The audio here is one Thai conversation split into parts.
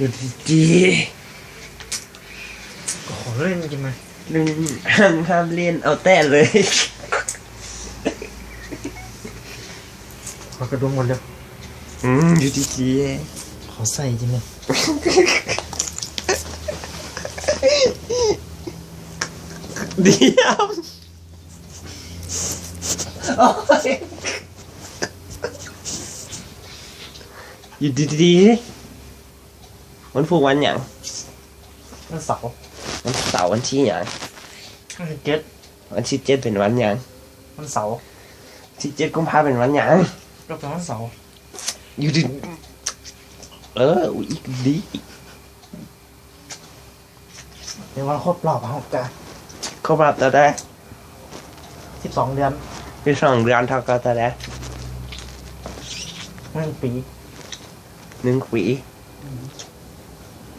อยู่ดีขอเล่นกินไหมๆลืมห้ามห้ามเล่นเอาแต่เลยขอกระดุมหมดเลยอืมอยู่ดีขอใส่จริงเลยๆเดียวโอ๊ยอยู่ดีๆ วันพูกวันหยังวันเสาร์วันเสาร์วันที่หยังวันที่เจ็ดวันที่เจ็ดเป็นวันหยังวันเสาร์ที่เจ็ดกุมภาเป็นวันหยังก็เป็นวันเสาร์อยู่ดีเอออุ๊ยอีกดีเป็นวันครบรอบของกันเขาปรับตัวได้สิบสองเดือนเป็นสองเดือนเท่ากันตัวได้หนึ่งปีหนึ่งปี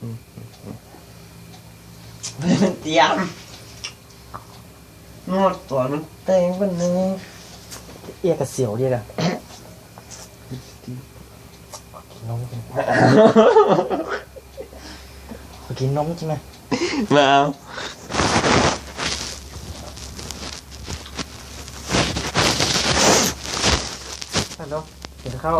เลยแต่แต่อุดเล่นแก่กับสาธุเอากระดุมออกก่อนเลยเอ้ยไม่ตายต้องไอ้หยังนะอืมอืมมันเตรียมนวดตัวมันเต็งวันนึงเอียกับเสียวเรียกอะกินนมกินขอกินนมใช่ไหมมาเอาฮัลโหลกินข้าว